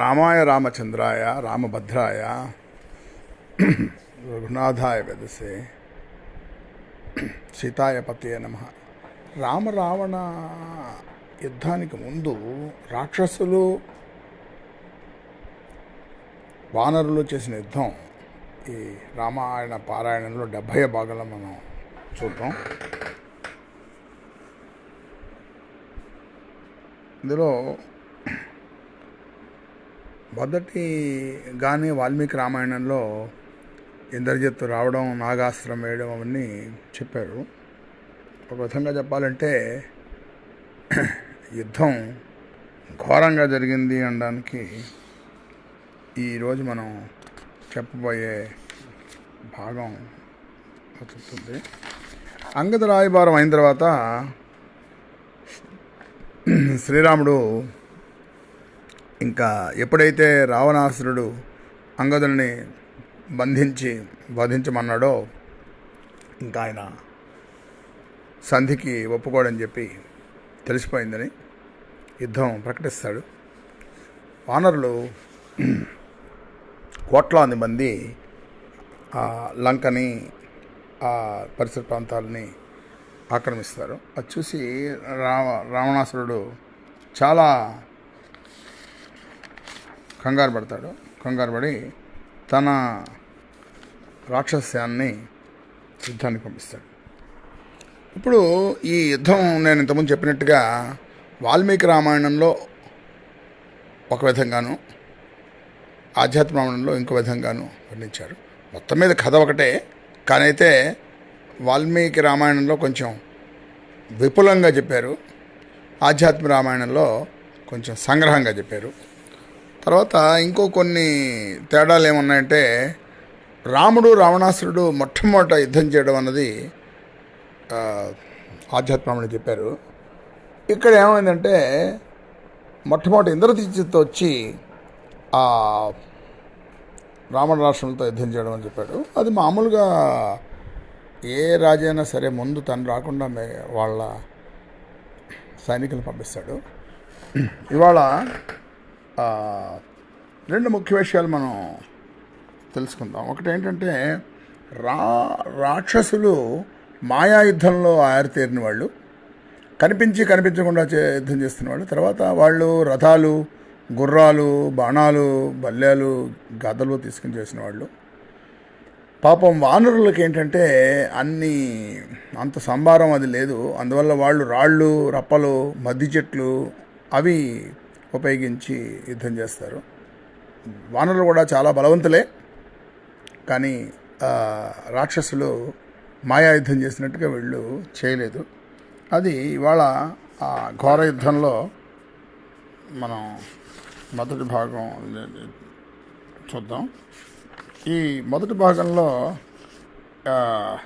రామాయ రామచంద్రాయ రామభద్రాయ రఘునాథాయ వెదసే సీతాయ పతియ నమ. రామరావణ యుద్ధానికి ముందు రాక్షసులు వానరులు చేసిన యుద్ధం ఈ రామాయణ పారాయణంలో డెబ్భై భాగంలో మనం చూద్దాం. ఇందులో మొదటి వాల్మీకి రామాయణంలో ఇంద్రజిత్తు రావడం నాగాస్త్రం వేయడం అవన్నీ చెప్పారు. ఒక విధంగా చెప్పాలంటే యుద్ధం ఘోరంగా జరిగింది అనడానికి ఈరోజు మనం చెప్పబోయే భాగం అవుతుంది. అంగద రాయబారం అయిన తర్వాత శ్రీరాముడు ఇంకా ఎప్పుడైతే రావణాసురుడు అంగదుని బంధించి వధించమన్నాడో ఇంకా ఆయన సంధికి ఒప్పుకోడని చెప్పి తెలిసిపోయిందని యుద్ధం ప్రకటిస్తాడు. వానరులు కోట్లాది మంది ఆ లంకని ఆ పరిసర ప్రాంతాలని ఆక్రమిస్తారు. అది చూసి రావ రావణాసురుడు చాలా కంగారు పడతాడు. కంగారు పడి తన రాక్షస్యాన్ని యుద్ధానికి పంపిస్తాడు. ఇప్పుడు ఈ యుద్ధం నేను ఇంతకుముందు చెప్పినట్టుగా వాల్మీకి రామాయణంలో ఒక విధంగాను ఆధ్యాత్మ రామాయణంలో ఇంకో విధంగాను వర్ణించారు. మొత్తం మీద కథ ఒకటే కానీ అయితే వాల్మీకి రామాయణంలో కొంచెం విపులంగా చెప్పారు. ఆధ్యాత్మిక రామాయణంలో కొంచెం సంగ్రహంగా చెప్పారు. తర్వాత ఇంకో కొన్ని తేడాలు ఏమున్నాయంటే రాముడు రావణాసురుడు మొట్టమొదట యుద్ధం చేయడం అన్నది ఆధ్యాత్మని చెప్పారు. ఇక్కడ ఏమైందంటే మొట్టమొదటి ఇంద్రజిత్తుతో వచ్చి ఆ రావణ రాష్ట్రంతో యుద్ధం చేయడం అని చెప్పాడు అది మామూలుగా ఏ రాజైనా సరే ముందు తను రాకుండా మే వాళ్ళ సైనికులు పంపిస్తాడు. ఇవాళ రెండు ముఖ్య విషయాలు మనం తెలుసుకుందాం. ఒకటి ఏంటంటే రా రాక్షసులు మాయా యుద్ధంలో ఆరితేరిన వాళ్ళు కనిపించి కనిపించకుండా చే- యుద్ధం చేస్తున్న వాళ్ళు తర్వాత వాళ్ళు రథాలు గుర్రాలు బాణాలు బల్యాలు గదలు తీసుకుని చేసిన వాళ్ళు. పాపం వానరులకి ఏంటంటే అన్ని అంత సంభారం అది లేదు. అందువల్ల వాళ్ళు రాళ్ళు రప్పలు మద్ది చెట్లు అవి ఉపయోగించి యుద్ధం చేస్తారు. వానరులు కూడా చాలా బలవంతులే. కానీ రాక్షసులు మాయా యుద్ధం చేసినట్టుగా వీళ్ళు చేయలేదు. అది ఇవాళ ఆ ఘోర యుద్ధంలో మనం మొదటి భాగం చూద్దాం. ఈ మొదటి భాగంలో ఆ,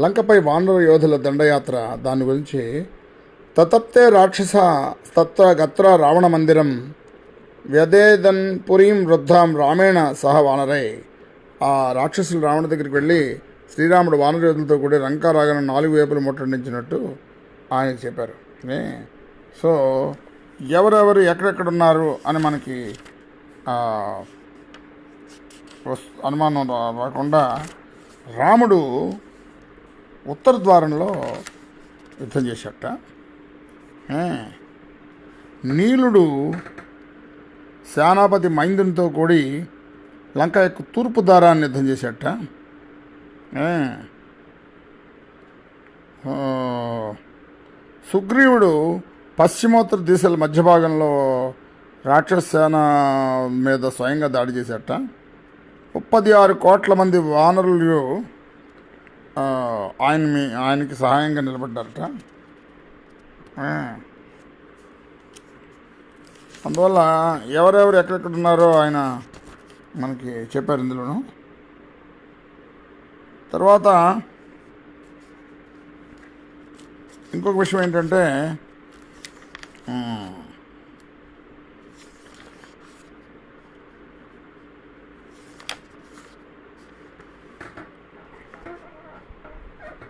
లంకపై వానర యోధుల దండయాత్ర. దాని గురించి తతప్తే రాక్షస తత్ర గత్ర రావణ మందిరం వ్యదేదన్ పురీం వృద్ధాం రామేణ సహ వానరై. ఆ రాక్షసులు రావణ దగ్గరికి వెళ్ళి శ్రీరాముడు వానర యోధులతో కూడా లంకా నాలుగు వైపులు ముట్టడించినట్టు ఆయన చెప్పారు. సో ఎవరెవరు ఎక్కడెక్కడ ఉన్నారు అని మనకి వస్- అనుమానం రాకుండా రాముడు ఉత్తర ద్వారంలో యుద్ధం చేశాట నీలుడు సేనాపతి మైందునితో కూడి లంక యొక్క తూర్పు దారాన్ని యుద్ధం చేశాట సుగ్రీవుడు పశ్చిమోత్తర దిశల మధ్య భాగంలో రాక్షస సేన మీద స్వయంగా దాడి చేశాట ముప్పది ఆరు కోట్ల మంది వానరులు ఆయన మీ ఆయనకి సహాయంగా నిలబడ్డారట. అందువల్ల ఎవరెవరు ఎక్కడెక్కడ ఉన్నారో ఆయన మనకి చెప్పారు ఇందులోను. తర్వాత ఇంకొక విషయం ఏంటంటే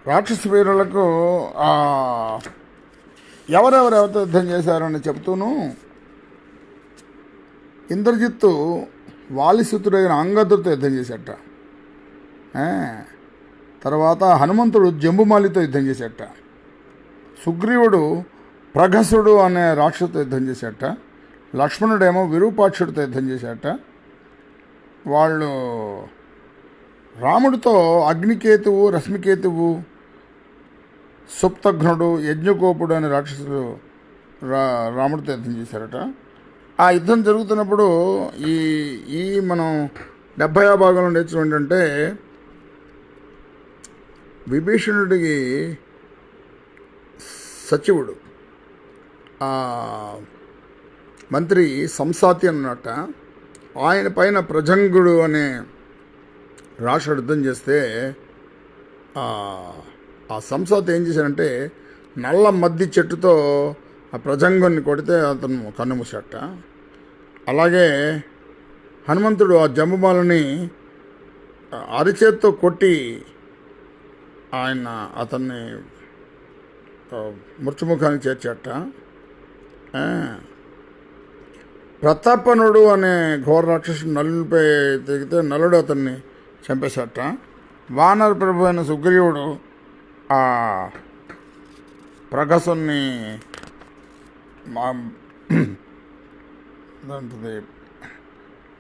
రాక్షస వీరులకు ఎవరెవరు ఎవరితో యుద్ధం చేశారని చెబుతూను ఇంద్రజిత్తు వాలిసుతుడైన అంగదుడితో యుద్ధం చేశాట. తర్వాత హనుమంతుడు జంబుమాలితో యుద్ధం చేశాట. సుగ్రీవుడు ప్రగసుడు అనే రాక్షసుతో యుద్ధం చేశాట. లక్ష్మణుడేమో విరూపాక్షుడితో యుద్ధం చేశాట. వాళ్ళు రాముడితో అగ్నికేతువు రశ్మికేతువు సుప్తఘ్నుడు యజ్ఞకోపుడు అనే రాక్షసులు రా రాముడితో యుద్ధం చేశారట. ఆ యుద్ధం జరుగుతున్నప్పుడు ఈ ఈ మనం డెబ్భై భాగంలో నేర్చుకుని ఏంటంటే విభీషణుడికి సచివుడు మంత్రి సంసాతి అన్నట ఆయన పైన ప్రజంగుడు అనే రాష్ట్ర యుద్ధం చేస్తే ఆ ఆ ఏం చేశాడంటే నల్ల మద్ది చెట్టుతో ఆ ప్రజంగుని కొడితే అతను కన్నుమూసాట అలాగే హనుమంతుడు ఆ జంబుమాలని అరిచేత్తో కొట్టి ఆయన అతన్ని మృత్యుముఖానికి చేర్చాట ప్రతాపనుడు అనే ఘోర రాక్షసుడు నలుపై తిరిగితే నలుడు అతన్ని చంపేశాట వానర ప్రభు అయిన సుగ్రీవుడు ఆ ప్రగసుని మా దాంట్లో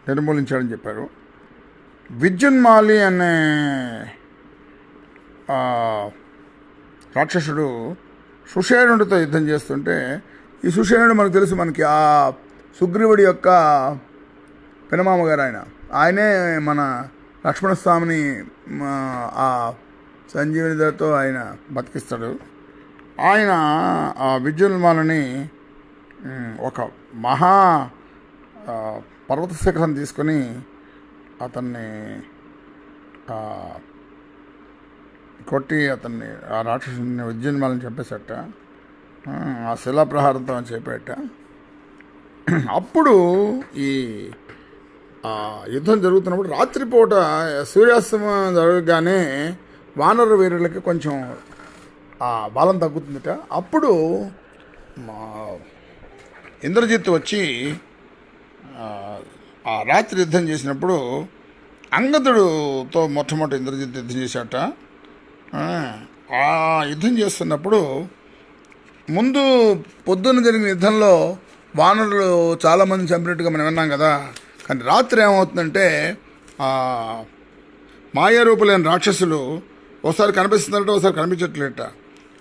నిర్మూలించాడని చెప్పారు. విద్యున్మాలి అనే రాక్షసుడు సుషేణుడితో యుద్ధం చేస్తుంటే ఈ సుషేణుడు మనకు తెలుసు మనకి ఆ సుగ్రీవుడి యొక్క పెనమామ గారు ఆయన. ఆయనే మన లక్ష్మణస్వామిని ఆ సంజీవనితో ఆయన బతికిస్తాడు. ఆయన ఆ విద్యున్మాలని ఒక మహా పర్వత శిఖరం తీసుకొని అతన్ని కొట్టి అతన్ని ఆ రాక్షసుని విద్యున్మాలని చెప్పేసట ఆ, ఆ శిలాప్రహారంతో అని చెప్పేట అప్పుడు ఈ యుద్ధం జరుగుతున్నప్పుడు రాత్రిపూట సూర్యాస్తమం జరగగానే వానర వీరులకి కొంచెం బలం తగ్గుతుందిట. అప్పుడు మా ఇంద్రజిత్ వచ్చి ఆ, రాత్రి యుద్ధం చేసినప్పుడు అంగదుడుతో మొట్టమొదటి ఇంద్రజిత్ యుద్ధం చేశాట. ఆ, యుద్ధం చేస్తున్నప్పుడు ముందు పొద్దున్న జరిగిన యుద్ధంలో వానరులు చాలామంది చంపినట్టుగా మనం విన్నాం కదా. కానీ రాత్రి ఏమవుతుందంటే మాయారూపులైన రాక్షసులు ఒకసారి కనిపిస్తుందంటే ఒకసారి కనిపించట్లేట.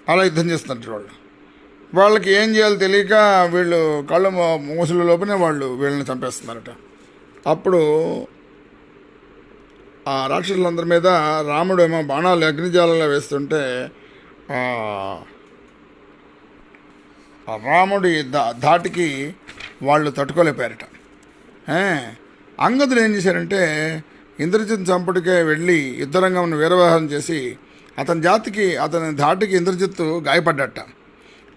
అలా యుద్ధం చేస్తున్నట్టు వాళ్ళు. వాళ్ళకి ఏం చేయాలో తెలియక వీళ్ళు కళ్ళు మూసుల లోపలే వాళ్ళు వీళ్ళని చంపేస్తున్నారట. అప్పుడు ఆ రాక్షసులందరి మీద రాముడు ఏమో బాణాలు అగ్నిజాలలో వేస్తుంటే రాముడి దా ధాటికి వాళ్ళు తట్టుకోలేపారట అంగదులు ఏం చేశారంటే ఇంద్రజిత్ చంపుడికే వెళ్ళి యుద్ధరంగంను వీరవ్యవహారం చేసి అతని జాతికి అతని ధాటికి ఇంద్రజిత్తు గాయపడ్డట.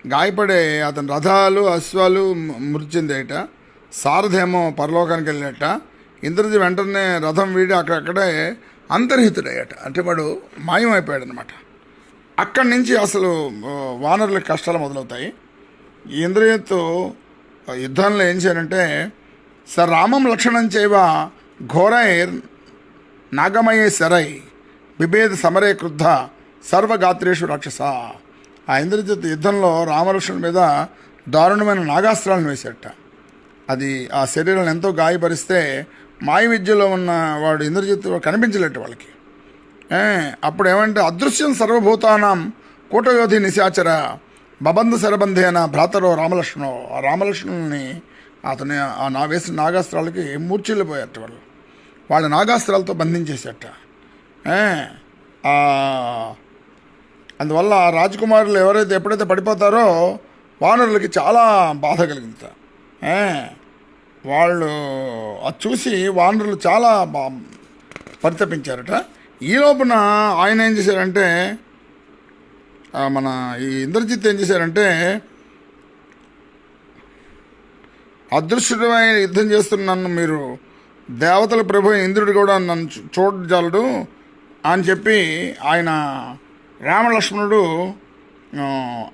గాయపడే అతని రథాలు అశ్వాలు మ- సారథేమో పరలోకానికి వెళ్ళినట్ట ఇంద్రజిత్ వెంటనే రథం వీడి అక్కడక్కడే అంతర్హితుడయ్యట. అంటే వాడు మాయమైపోయాడు అనమాట అక్కడి నుంచి అసలు వానరుల వానరులకు కష్టాలు మొదలవుతాయి. ఇంద్రజిత్తు యుద్ధంలో ఏం చేయాలంటే స రామం లక్షణం చేయవ? ఘోరైర్ నాగమయే శరై బిభేద సమరే క్రుద్ధ సర్వగాత్రేషు రాక్షస. ఆ ఇంద్రజిత్ యుద్ధంలో రామలక్ష్మణుల మీద దారుణమైన నాగాస్త్రాలను వేసేట అది ఆ శరీరాన్ని ఎంతో గాయపరిస్తే మాయ విద్యలో ఉన్న వాడు ఇంద్రజిత్ కనిపించలేట వాళ్ళకి. అప్పుడు ఏమంటే అదృశ్యం సర్వభూతానం కూటయోధి నిశాచర బబంధ శరబంధేన భ్రాతరో రామలక్ష్మణో. ఆ రామలక్ష్మణుని అతని ఆ నా వేసిన నాగాస్త్రాలకి మూర్చిల్లిపోయారట వాళ్ళు. వాళ్ళ నాగాస్త్రాలతో బంధించేసేట. అందువల్ల రాజకుమారులు ఎవరైతే ఎప్పుడైతే పడిపోతారో వానరులకి చాలా బాధ కలిగింది. వాళ్ళు అది చూసి వానరులు చాలా బా పరితపించారట. ఈ లోపున ఆయన ఏం చేశారంటే మన ఈ ఇంద్రజిత్ ఏం చేశారంటే అదృశ్యమైన యుద్ధం చేస్తున్న నన్ను మీరు దేవతల ప్రభు ఇంద్రుడు కూడా నన్ను చూడజాలడు అని చెప్పి ఆయన రామలక్ష్మణుడు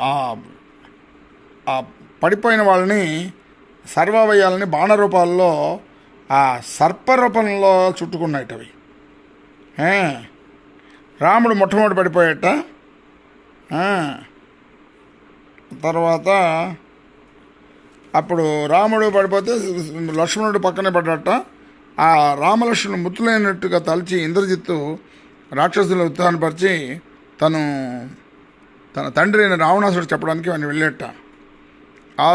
ఆ, పడిపోయిన వాళ్ళని సర్వవయాలని బాణ రూపాల్లో ఆ సర్ప రూపంలో అవి. రాముడు మొట్టమొదటి పడిపోయాట. తర్వాత అప్పుడు రాముడు పడిపోతే లక్ష్మణుడు పక్కనే పడ్డాట. ఆ రామలక్ష్మణుడు మృతులైనట్టుగా తలచి ఇంద్రజిత్తు రాక్షసులను ఉత్సాహపరిచి తను తన తండ్రి అయిన రావణాసుడు చెప్పడానికి ఆయన వెళ్ళేట. ఆ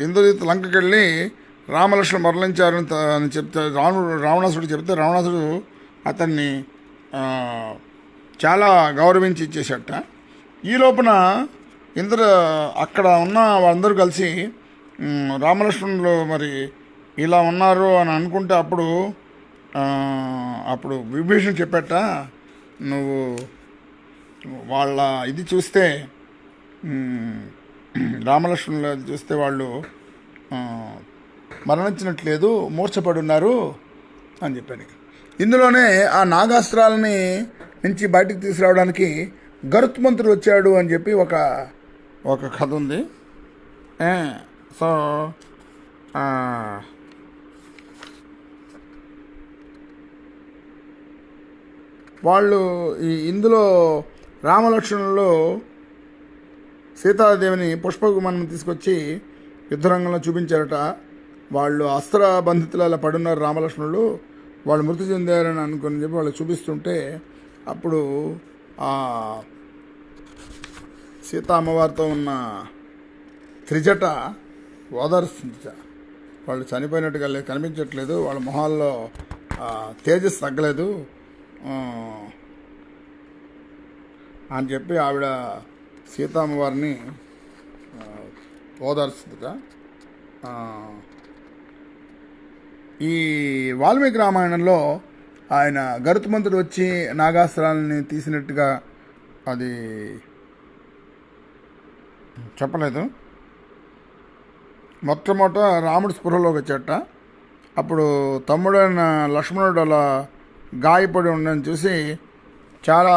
ఇంద్రజిత్ లంకకి వెళ్ళి రామలక్ష్మణుడు మరణించారని అని చెప్తే రావణుడు రావణాసుడు చెప్తే రావణాసుడు అతన్ని చాలా గౌరవించి ఇచ్చేసట ఈ లోపల ఇంద్ర అక్కడ ఉన్న వాళ్ళందరూ కలిసి రామలక్ష్మణులు మరి ఇలా ఉన్నారు అని అనుకుంటే అప్పుడు అప్పుడు విభీషణ్ చెప్పట నువ్వు వాళ్ళ ఇది చూస్తే రామలక్ష్మణులు అది చూస్తే వాళ్ళు మరణించినట్లేదు మూర్ఛపడి ఉన్నారు అని చెప్పాను ఇందులోనే ఆ నాగాస్త్రాలని నుంచి బయటికి తీసుకురావడానికి గరుత్మంతుడు వచ్చాడు అని చెప్పి ఒక ఒక కథ ఉంది. సో వాళ్ళు ఈ ఇందులో రామలక్ష్మణుల్లో సీతాదేవిని పుష్పకుమారం తీసుకొచ్చి యుద్ధరంగంలో చూపించారట. వాళ్ళు అస్త్ర బంధితులు అలా పడున్నారు రామలక్ష్మణులు. వాళ్ళు మృతి చెందారని అనుకుని చెప్పి వాళ్ళు చూపిస్తుంటే అప్పుడు ఆ సీతా అమ్మవారితో ఉన్న త్రిజట ఓదారుస్తుంది. వాళ్ళు చనిపోయినట్టుగా లేదు కనిపించట్లేదు. వాళ్ళ మొహాల్లో తేజస్ తగ్గలేదు. అని చెప్పి ఆవిడ సీతామ్మవారిని ఆ, ఈ వాల్మీకి రామాయణంలో ఆయన గరుత్మంతుడు వచ్చి నాగాస్త్రాలని తీసినట్టుగా అది చెప్పలేదు. మొట్టమొదట రాముడు స్పృహలోకి వచ్చాట అప్పుడు తమ్ముడైన లక్ష్మణుడు అలా గాయపడి ఉండడం చూసి చాలా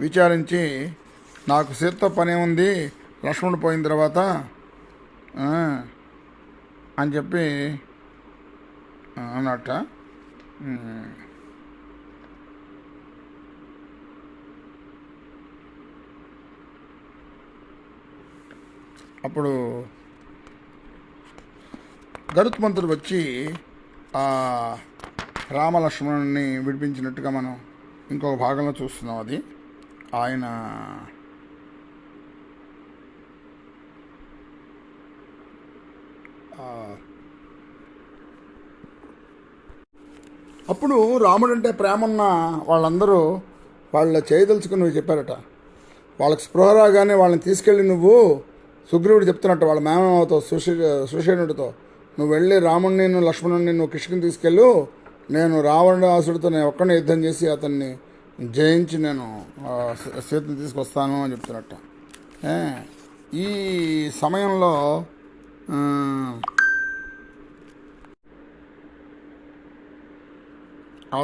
విచారించి నాకు సీతతో పని ఉంది లక్ష్మణుడు పోయిన తర్వాత అని చెప్పి అన్నట్ట ఉమ్. అప్పుడు గరుత్మంతుడు వచ్చి రామలక్ష్మణుని విడిపించినట్టుగా మనం ఇంకొక భాగంలో చూస్తున్నాం అది. ఆయన అప్పుడు అప్పుడు రాముడంటే ప్రేమన్న వాళ్ళందరూ వాళ్ళ చేయదలుచుకుని నువ్వు చెప్పారట. వాళ్ళకి స్పృహ రాగానే వాళ్ళని తీసుకెళ్ళి నువ్వు సుగ్రీవుడు చెప్తున్నట్టు వాళ్ళ మేమతో సుషి సుషేణుడితో నువ్వు వెళ్ళి రాముడిని నువ్వు లక్ష్మణుడిని నువ్వు కిష్కిని తీసుకెళ్ళు నేను రావణాసుడితో నేను ఒక్కడిని యుద్ధం చేసి అతన్ని జయించి నేను సీతను తీసుకొస్తాను అని చెప్తున్నట్ట. ఈ సమయంలో ఆ,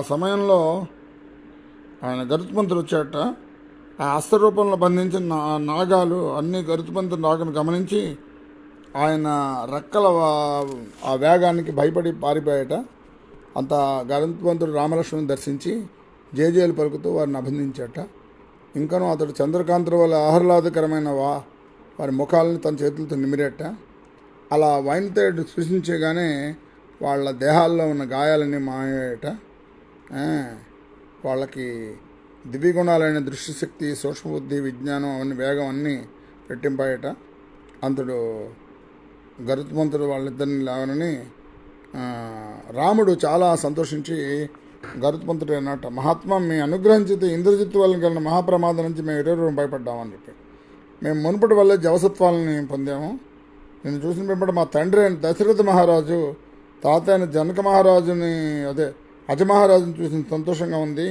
సమయంలో ఆయన గరుత్మంతుడు వచ్చాట ఆ అస్త్రరూపంలో రూపంలో బంధించిన నా- నాగాలు అన్ని గరుత్మంతుడు నాగను గమనించి ఆయన రెక్కల ఆ వేగానికి భయపడి పారిపోయాట అంత గరంతవంతుడు రామలక్ష్మణ్ దర్శించి జేజేలు పలుకుతూ వారిని అభినందించట. ఇంకనూ అతడు చంద్రకాంతుల వల్ల ఆహ్లాదకరమైన వా వారి ముఖాలను తన చేతులతో నిమిరేట. అలా వైన్తో సృష్టించగానే వాళ్ళ దేహాల్లో ఉన్న గాయాలన్నీ మాయట వాళ్ళకి దివ్యగుణాలైన దృష్టిశక్తి సూక్ష్మబుద్ధి విజ్ఞానం అవన్నీ వేగం అన్నీ రెట్టింపాయట అంతుడు గరుత్మంతుడు వాళ్ళిద్దరిని లాగనని రాముడు చాలా సంతోషించి గరుత్మంతుడు అన్నట్టు మహాత్మా మీ అనుగ్రహించితే ఇంద్రజిత్తు వల్ల కలిగిన మహాప్రమాదం నుంచి మేము ఇరువురు భయపడ్డామని చెప్పి. మేము మునుపటి వల్ల జవసత్వాలని పొందాము. నేను చూసిన వెంబడి మా తండ్రి అయిన దశరథ మహారాజు తాత అయిన జనక మహారాజుని అదే అజమహారాజుని చూసిన సంతోషంగా ఉంది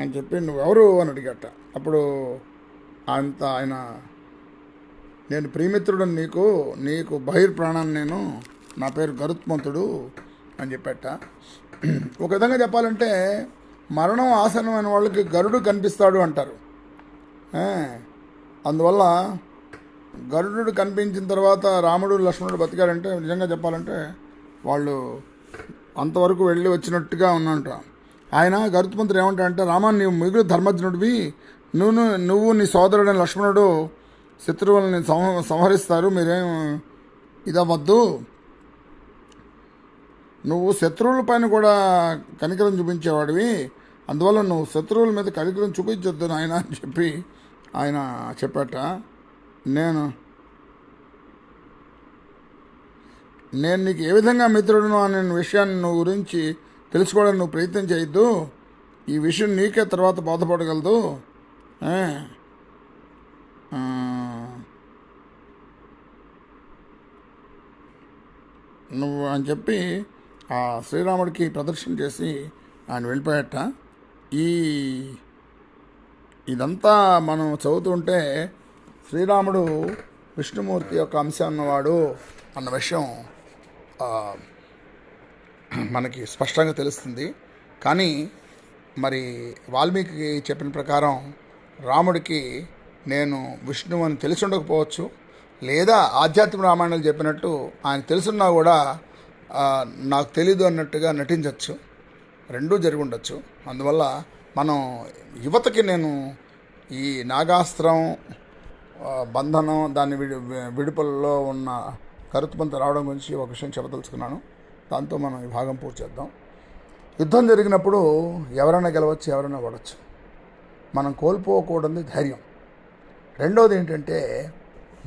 అని చెప్పి నువ్వెవరు అని అడిగట. అప్పుడు అంత ఆయన నేను ప్రియమిత్రుడు నీకు నీకు బహిర్ప్రాణాన్ని నేను నా పేరు గరుత్మంతుడు అని చెప్పేట. ఒక విధంగా చెప్పాలంటే మరణం ఆసనమైన వాళ్ళకి గరుడు కనిపిస్తాడు అంటారు. అందువల్ల గరుడు కనిపించిన తర్వాత రాముడు లక్ష్మణుడు బతికారంటే నిజంగా చెప్పాలంటే వాళ్ళు అంతవరకు వెళ్ళి వచ్చినట్టుగా ఉన్నంట ఆయన గరుత్మంతుడు ఏమంటాడంటే రామా నీవు మిగులు ధర్మజ్ఞుడివి. నువ్వు నువ్వు నీ సోదరుడైన లక్ష్మణుడు శత్రువులని సంహ సంహరిస్తారు మీరేం ఇదవద్దు నువ్వు శత్రువుల పైన కూడా కనికరం చూపించేవాడివి. అందువల్ల నువ్వు శత్రువుల మీద కనికరం చూపించొద్దు నాయన అని చెప్పి ఆయన చెప్పాట. నేను నేను నీకు ఏ విధంగా మిత్రుడును అనే విషయాన్ని నువ్వు గురించి తెలుసుకోవడానికి నువ్వు ప్రయత్నం చేయొద్దు. ఈ విషయం నీకే తర్వాత బాధపడగలదు ఏ? ఆ, నువ్వు అని చెప్పి ఆ శ్రీరాముడికి ప్రదర్శన చేసి ఆయన వెళ్ళిపోయాట. ఈ ఇదంతా మనం చదువుతుంటే శ్రీరాముడు విష్ణుమూర్తి యొక్క అంశం అన్నవాడు అన్న విషయం మనకి స్పష్టంగా తెలుస్తుంది. కానీ మరి వాల్మీకి చెప్పిన ప్రకారం రాముడికి నేను విష్ణువు అని తెలిసి ఉండకపోవచ్చు. లేదా ఆధ్యాత్మిక రామాయణాలు చెప్పినట్టు ఆయన తెలుసున్నా కూడా నాకు తెలీదు అన్నట్టుగా నటించవచ్చు రెండూ జరిగి ఉండొచ్చు అందువల్ల మనం యువతకి నేను ఈ నాగాస్త్రం బంధనం దాని విడి విడుపులలో ఉన్న కరుతుపంత రావడం గురించి ఒక విషయం చెప్పదలుచుకున్నాను. దాంతో మనం ఈ భాగం పూర్తి చేద్దాం. యుద్ధం జరిగినప్పుడు ఎవరైనా గెలవచ్చు ఎవరైనా ఓడవచ్చు మనం కోల్పోకూడదు ధైర్యం. రెండోది ఏంటంటే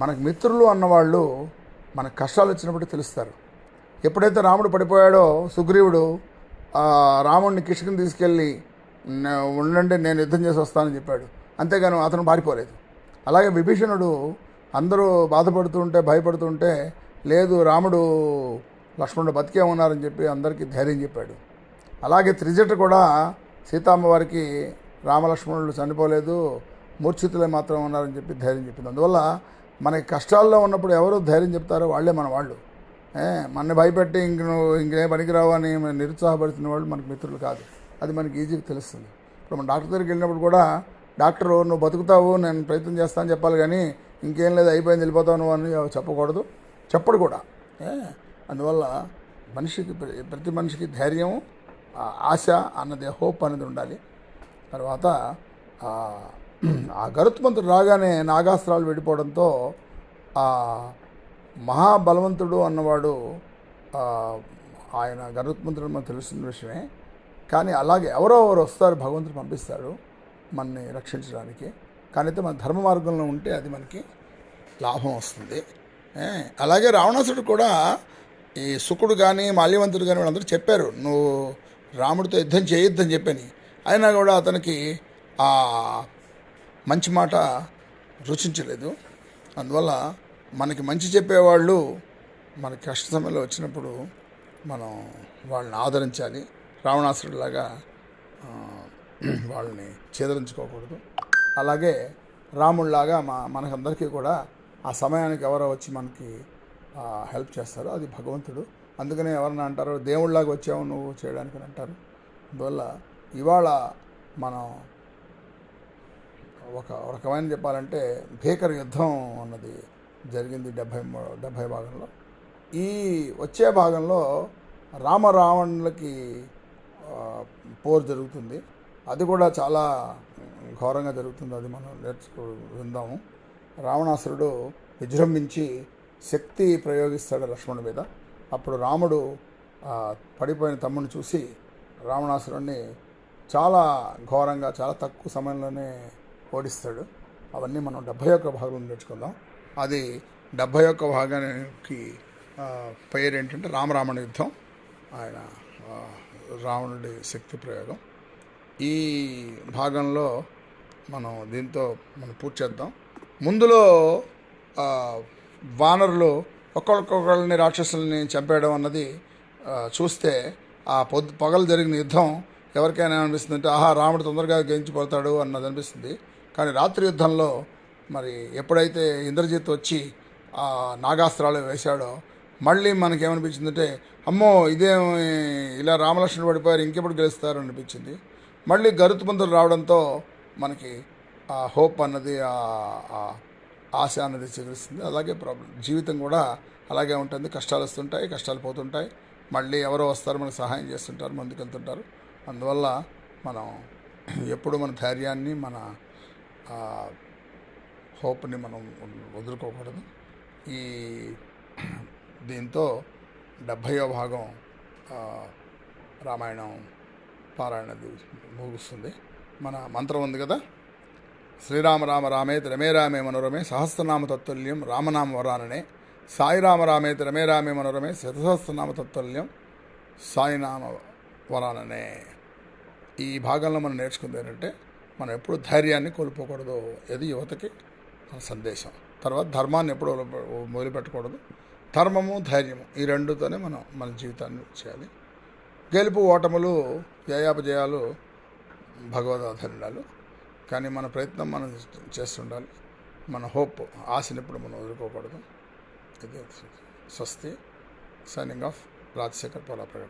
మనకు మిత్రులు అన్నవాళ్ళు మనకు కష్టాలు వచ్చినప్పుడు తెలుస్తారు. ఎప్పుడైతే రాముడు పడిపోయాడో సుగ్రీవుడు రాముడిని కిష్కిని తీసుకెళ్ళి ఉండండి నేను యుద్ధం చేసి వస్తానని చెప్పాడు. అంతేగాని అతను పారిపోలేదు అలాగే విభీషణుడు అందరూ బాధపడుతుంటే భయపడుతుంటే లేదు రాముడు లక్ష్మణుడు బతికే ఉన్నారని చెప్పి అందరికీ ధైర్యం చెప్పాడు. అలాగే త్రిజట కూడా సీతామ్మవారికి రామలక్ష్మణుడు రామలక్ష్మణులు చనిపోలేదు మూర్ఛితులే మాత్రం ఉన్నారని చెప్పి ధైర్యం చెప్పింది. అందువల్ల మనకి కష్టాల్లో ఉన్నప్పుడు ఎవరు ధైర్యం చెప్తారో వాళ్ళే మన వాళ్ళు. మన భయపెట్టి ఇంక నువ్వు ఇంకేం పనికిరావు అని నిరుత్సాహపడుతున్న వాళ్ళు మనకు మిత్రులు కాదు. అది మనకి ఈజీగా తెలుస్తుంది. ఇప్పుడు మన డాక్టర్ దగ్గరికి వెళ్ళినప్పుడు కూడా డాక్టరు నువ్వు బతుకుతావు నేను ప్రయత్నం చేస్తాను చెప్పాలి కానీ ఇంకేం లేదు అయిపోయింది వెళ్ళిపోతావు నువ్వు అని చెప్పకూడదు. చెప్పడు కూడా. అందువల్ల మనిషికి ప్రతి మనిషికి ధైర్యం ఆశ అన్నది హోప్ అనేది ఉండాలి. తర్వాత ఆ, గరుత్మంతుడు రాగానే నాగాస్త్రాలు వెళ్ళిపోవడంతో ఆ మహాబలవంతుడు అన్నవాడు ఆయన గరుత్మంతుడు మనకు తెలుస్తున్న విషయమే. కానీ అలాగే ఎవరో ఎవరు వస్తారు భగవంతుడు పంపిస్తాడు మనని రక్షించడానికి. కానీ అయితే మన ధర్మ మార్గంలో ఉంటే అది మనకి లాభం వస్తుంది. అలాగే రావణాసుడు కూడా ఈ శుకుడు కానీ మాల్యవంతుడు కానీ వాళ్ళందరూ చెప్పారు నువ్వు రాముడితో యుద్ధం చేయొద్దని చెప్పని. అయినా కూడా అతనికి ఆ మంచి మాట రుచించలేదు. అందువల్ల మనకి మంచి చెప్పేవాళ్ళు మన కష్ట సమయంలో వచ్చినప్పుడు మనం వాళ్ళని ఆదరించాలి. రావణాసురుడిలాగా వాళ్ళని చేదరించుకోకూడదు. అలాగే రాముడిలాగా మా మనకందరికీ కూడా ఆ సమయానికి ఎవరో వచ్చి మనకి హెల్ప్ చేస్తారో అది భగవంతుడు. అందుకనే ఎవరన్నా అంటారు దేవుళ్ళలాగా వచ్చావు నువ్వు చేయడానికి అని అంటారు. అందువల్ల ఇవాళ మనం ఒక రకమైన చెప్పాలంటే భీకర యుద్ధం అన్నది జరిగింది డెబ్భై డెబ్భై భాగంలో. ఈ వచ్చే భాగంలో రామరావణులకి పోర్ పోరు జరుగుతుంది. అది కూడా చాలా ఘోరంగా జరుగుతుంది. అది మనం నేర్చుకో విందాము. రావణాసురుడు విజృంభించి శక్తి ప్రయోగిస్తాడు లక్ష్మణుడి మీద. అప్పుడు రాముడు పడిపోయిన తమ్ముడిని చూసి రావణాసురుడిని చాలా ఘోరంగా చాలా తక్కువ సమయంలోనే ఓడిస్తాడు అవన్నీ మనం డెబ్భై ఒక్క భాగంలో నేర్చుకుందాం. అది డెబ్భై ఒక్క భాగానికి పేరు ఏంటంటే రామరావణ యుద్ధం. ఆయన రావణుడి శక్తి ప్రయోగం. ఈ భాగంలో మనం దీంతో మనం పూర్తి చేద్దాం. ముందులో వానరులు ఒక్కొక్కరిని రాక్షసుల్ని చంపేయడం అన్నది చూస్తే ఆ పొద్దు పగలు జరిగిన యుద్ధం ఎవరికైనా అనిపిస్తుంది అంటే ఆహా రాముడు తొందరగా గెలిచిపోతాడు అన్నది అనిపిస్తుంది. కానీ రాత్రి యుద్ధంలో మరి ఎప్పుడైతే ఇంద్రజిత్ వచ్చి ఆ నాగాస్త్రాలు వేశాడో మళ్ళీ మనకేమనిపించిందంటే అమ్మో ఇదేం ఇలా రామలక్ష్మణుడు పడిపోయారు ఇంకెప్పుడు గెలుస్తారు అనిపించింది. మళ్ళీ గరుత్మంతులు రావడంతో మనకి ఆ హోప్ అన్నది ఆ- ఆశ అనేది చిగురిస్తుంది. అలాగే ప్రాబ్లం జీవితం కూడా అలాగే ఉంటుంది. కష్టాలు వస్తుంటాయి కష్టాలు పోతుంటాయి. మళ్ళీ ఎవరో వస్తారు మనకు సహాయం చేస్తుంటారు ముందుకెళ్తుంటారు. అందువల్ల మనం ఎప్పుడు మన ధైర్యాన్ని మన ఆ, హోప్ని మనం వదులుకోకూడదు. ఈ దీంతో డెబ్భైవ భాగం రామాయణం పారాయణది ముగుస్తుంది. మన మంత్రం ఉంది కదా? శ్రీరామ రామ రామేతి రమే రామే మనోరమే సహస్రనామ తత్తుల్యం రామనామ వరాననే. సాయి రామ రామేతి రమే రామే మనోరమే శతసహస్రనామ తత్తుల్యం సాయినామ వరాననే. ఈ భాగంలో మనం నేర్చుకుంది ఏంటంటే మనం ఎప్పుడు ధైర్యాన్ని కోల్పోకూడదు. ఇది యువతకి? మన సందేశం. తర్వాత ధర్మాన్ని ఎప్పుడు మొదలుపెట్టకూడదు ధర్మము ధైర్యము ఈ రెండుతోనే మనం మన జీవితాన్ని చేయాలి. గెలుపు ఓటములు జయాపజయాలు భగవద్ కానీ మన ప్రయత్నం మనం చేస్తుండాలి. మన హోప్ ఆశని ఎప్పుడు మనం వదులుకోకూడదు. ఇది స్వస్తి. Signing off Rajasekhar పోలాప్రగడ